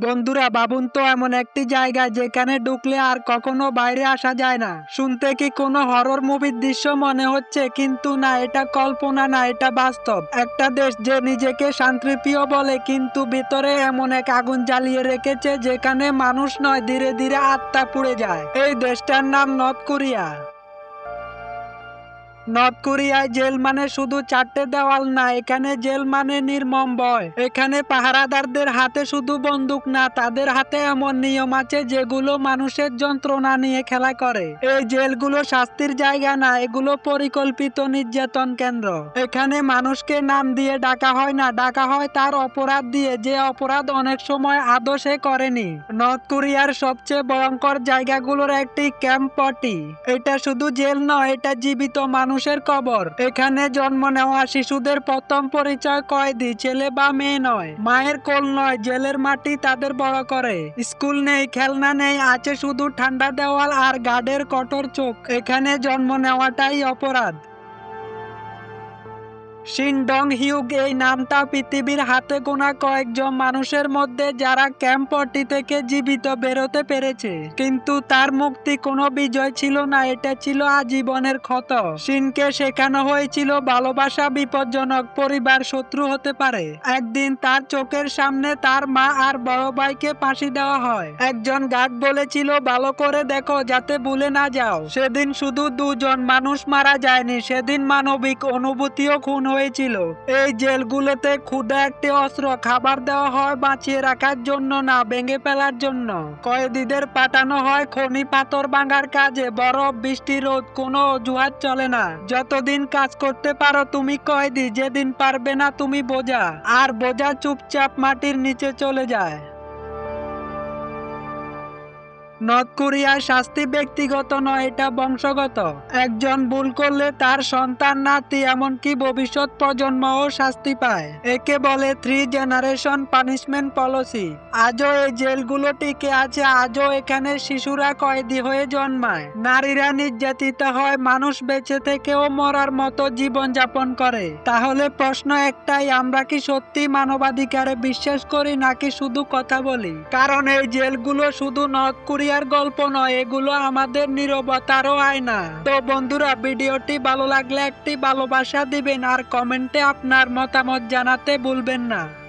বন্ধুরা, ভাবুন তো, এমন একটি জায়গা যেখানে ঢুকলে আর কখনো বাইরে আসা যায় না। শুনতে কি কোনো হরর মুভির দৃশ্য মনে হচ্ছে? কিন্তু না, এটা কল্পনা না, এটা বাস্তব। একটা দেশ যে নিজেকে শান্তিপ্রিয় বলে, কিন্তু ভিতরে এমন এক আগুন জ্বালিয়ে রেখেছে যেখানে মানুষ নয়, ধীরে ধীরে আত্মা পুড়ে যায়। এই দেশটার নাম নর্থ কোরিয়া। নর্থ কোরিয়ায় জেল মানে শুধু চারটে দেওয়াল না, এখানে জেল মানে নির্মম ভয় এখানে পাহারাদারদের হাতে শুধু বন্দুক না, তাদের হাতে এমন নিয়ম আছে যেগুলো মানুষের যন্ত্রণা নিয়ে খেলা করে। এই জেলগুলো শাস্তির জায়গা না, এগুলো পরিকল্পিত নির্যাতন কেন্দ্র। এখানে মানুষকে নাম দিয়ে ডাকা হয় না, ডাকা হয় তার অপরাধ দিয়ে, যে অপরাধ অনেক সময় আদৌ সে করেনি। নর্থ কোরিয়ার সবচেয়ে ভয়ঙ্কর জায়গাগুলোর একটি ক্যাম্প পটি। এটা শুধু জেল নয়, এটা জীবিত মানুষের কবর। এখানে জন্ম নেওয়া শিশুদের প্রথম পরিচয় কয়েদি, ছেলে বা মেয়ে নয়। মায়ের কোল নয়, জেলের মাটি তাদের বড় করে। স্কুল নেই, খেলনা নেই, আছে শুধু ঠান্ডা দেওয়াল আর গার্ডের কঠোর চোখ। এখানে জন্ম নেওয়াটাই অপরাধ। শিনডং হিউগ এই নামটা পৃথিবীর হাতে গোনা কয়েকজন মানুষের মধ্যে যারা ক্যাম্পটি থেকে জীবিত বেরোতে পেরেছে। কিন্তু তার মুক্তি কোনো বিজয় ছিল না, এটা ছিল আজীবনের ক্ষত। শিনকে শেখানো হয়েছিল ভালোবাসা বিপজ্জনক পরিবার শত্রু হতে পারে। একদিন তার চোখের সামনে তার মা আর বড় ভাইকে ফাঁসি দেওয়া হয়। একজন গার্ড বলেছিল, ভালো করে দেখো যাতে ভুলে না যাও। সেদিন শুধু দুজন মানুষ মারা যায়নি, সেদিন মানবিক অনুভূতিও খুন হয়েছিল। এই জেলগুলোতে ক্ষুদা একটি অস্ত্র, খাবার দেওয়া হয় বাঁচিয়ে রাখার জন্য না, ভেঙে ফেলার জন্য। কয়েদিদের পাঠানো হয় খনি পাথর ভাঙার কাজে, বরফ, বৃষ্টি, রোদ, কোনো অজুহাত চলে না। যতদিন কাজ করতে পারো তুমি কয়েদি, যেদিন পারবে না তুমি বোঝা। আর বোঝা চুপচাপ মাটির নিচে চলে যায়। নর্থ কোরিয়ার শাস্তি ব্যক্তিগত নয়, এটা বংশগত। একজন ভুল করলে তার সন্তান, নাতি, এমনকি ভবিষ্যৎ প্রজন্মও শাস্তি পায়। একে বলে থ্রি জেনারেশন পানিশমেন্ট পলিসি আজও এই জেলগুলো টিকে আছে, আজও এখানে শিশুরা কয়েদি হয়ে জন্মায়। নারীরা নির্যাতিত হয়, মানুষ বেঁচে থেকেও মরার মতো জীবন যাপন করে। তাহলে প্রশ্ন একটাই, আমরা কি সত্যি মানবাধিকারে বিশ্বাস করি, নাকি শুধু কথা বলি? কারণ এই জেলগুলো শুধু নর্থ কোরিয়ার গল্প নয়, এগুলো আমাদের নিরবতারও আয়না। তো বন্ধুরা, ভিডিওটি ভালো লাগলে একটি ভালোবাসা দিবেন, আর কমেন্টে আপনার মতামত জানাতে ভুলবেন না।